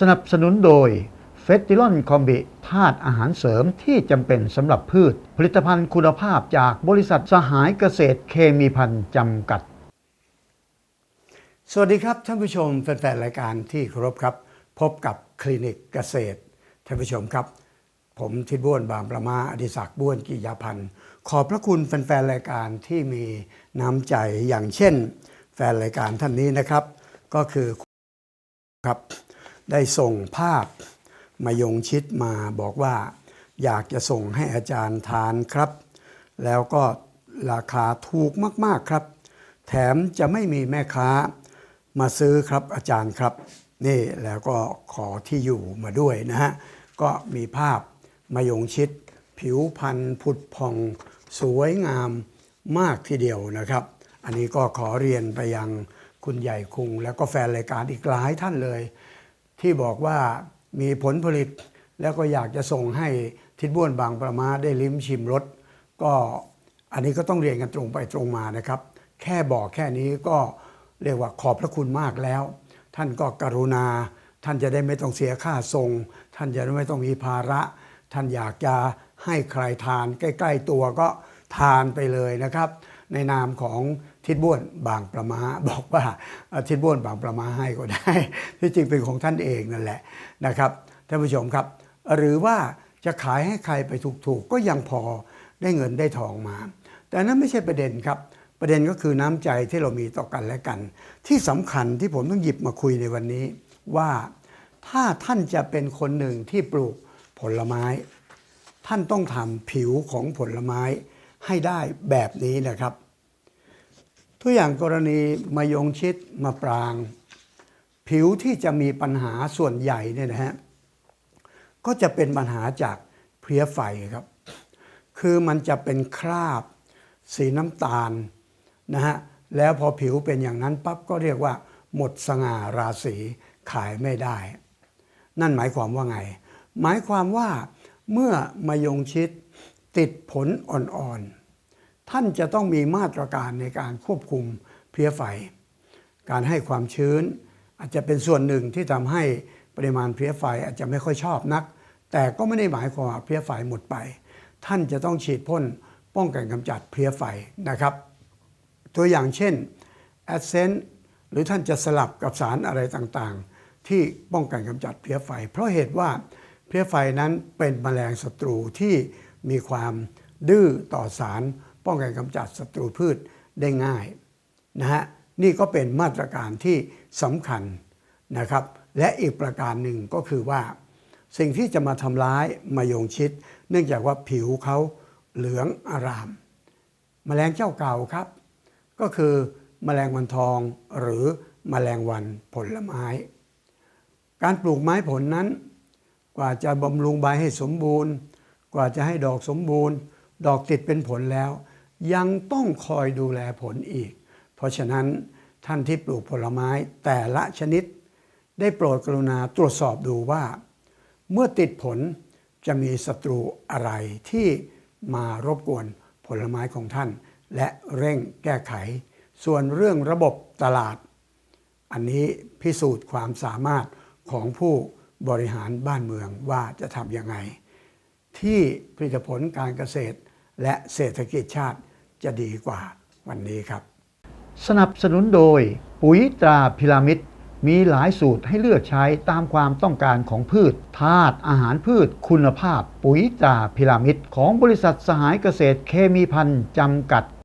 สนับสนุนโดยเฟสติลอนคอมบิธาตุอาหารเสริมที่จำเป็นสำหรับพืช ผลิตภัณฑ์คุณภาพจากบริษัทสหายเกษตรเคมีพันธ์จำกัด สวัสดีครับ ท่านผู้ชมแฟนๆรายการที่เคารพครับ พบกับคลินิกเกษตร ท่านผู้ชมครับ ผมทิดบ้วนบางประมาอดิศักดิ์บ้วนกิยาพันธ์ขอบพระคุณแฟนๆรายการที่มีน้ำใจอย่างเช่น แฟนรายการท่านนี้นะครับ ก็คือครับ ได้ส่งภาพมายงชิดมาบอกว่า อยากจะส่งให้อาจารย์ทานครับ แล้วก็ราคาถูกมากๆครับ แถมจะไม่มีแม่ค้ามาซื้อครับอาจารย์ครับ นี่แล้วก็ขอที่อยู่มาด้วยนะฮะ ก็มีภาพมายงชิด ผิวพรรณผุดพองสวยงามมากทีเดียวนะครับ อันนี้ก็ขอเรียนไปยังคุณใหญ่คุง แล้วก็แฟนรายการอีกหลายท่านเลย ที่บอกว่ามีผลผลิต แล้วก็อยากจะส่งให้ทิดบ้วนบางประมาได้ลิ้มชิมรสก็อันนี้ก็ต้องเรียนกันตรงไปตรงมานะครับ แค่บอกแค่นี้ก็เรียกว่าขอบพระคุณมากแล้ว ท่านก็กรุณา ท่านจะได้ไม่ต้องเสียค่าส่งท่านจะได้ไม่ต้องมีภาระ ท่านอยากจะให้ใครทานใกล้ ๆ ตัวก็ทานไปเลยนะครับ ในนามของ ทิดบ้วนบางประมาบอกว่าทิดบ้วนบางประมาให้ก็ได้ ที่จริงเป็นของท่านเองนั่นแหละนะครับท่านผู้ชมครับ หรือว่าจะขายให้ใครไปถูกๆ ก็ยังพอได้เงินได้ทองมา แต่นั้นไม่ใช่ประเด็นครับ ประเด็นก็คือน้ำใจที่เรามีต่อกันและกัน ที่สำคัญที่ผมต้องหยิบมาคุยในวันนี้ ว่าถ้าท่านจะเป็นคนหนึ่งที่ปลูกผลไม้ ท่านต้องทำผิวของผลไม้ให้ได้แบบนี้นะครับ ตัวอย่างกรณีมายงชิดมะปราง ผิวที่จะมีปัญหาส่วนใหญ่เนี่ยนะฮะก็จะเป็นปัญหาจากเพลี้ยไฟครับ คือมันจะเป็นคราบ สีน้ำตาลนะฮะแล้วพอผิวเป็นอย่างนั้นปั๊บก็เรียกว่า หมดสง่าราศีขายไม่ได้ นั่นหมายความว่าไง หมายความว่าเมื่อมายงชิดติดผลอ่อนๆ ท่านจะต้องมีมาตรการในการควบคุมเพลี้ยไฟ การให้ความชื้น อาจจะเป็นส่วนหนึ่งที่ทำให้ปริมาณเพลี้ยไฟอาจจะไม่ค่อยชอบนัก แต่ก็ไม่ได้หมายความว่าเพลี้ยไฟหมดไป ท่านจะต้องฉีดพ่นป้องกันกำจัดเพลี้ยไฟนะครับ ตัวอย่างเช่นแอดเซนหรือท่านจะสลับกับสารอะไรต่างๆ ที่ป้องกันกำจัดเพลี้ยไฟ เพราะเหตุว่าเพลี้ยไฟนั้นเป็นแมลงศัตรูที่มีความดื้อต่อสาร ป้องกันกำจัดศัตรูพืชได้ง่ายนะฮะนี่ก็เป็นมาตรการที่สำคัญนะครับ และอีกประการหนึ่งก็คือว่า สิ่งที่จะมาทำร้ายมายงชิด เนื่องจากว่าผิวเขาเหลืองอารามแมลงเจ้าเก่าครับ ก็คือแมลงวันทองหรือแมลงวันผลไม้ การปลูกไม้ผลนั้น กว่าจะบำรุงใบให้สมบูรณ์ กว่าจะให้ดอกสมบูรณ์ ดอกติดเป็นผลแล้ว ยังต้องคอยดูแลผลอีก เพราะฉะนั้นท่านที่ปลูกผลไม้แต่ละชนิด ได้โปรดกรุณาตรวจสอบดูว่า เมื่อติดผลจะมีศัตรูอะไรที่มารบกวนผลไม้ของท่าน และเร่งแก้ไข ส่วนเรื่องระบบตลาด อันนี้พิสูจน์ความสามารถของผู้บริหารบ้านเมืองว่าจะทำยังไง ที่ผลิตผลการเกษตรและเศรษฐกิจชาติ จะดีกว่าวันนี้ครับ สนับสนุนโดย ปุ๋ยตราพิรามิดมีหลายสูตรให้เลือกใช้ตามความต้องการของพืชธาตุอาหารพืชคุณภาพ ปุ๋ยตราพิรามิดของบริษัทสหายเกษตรเคมีพันธ์จำกัด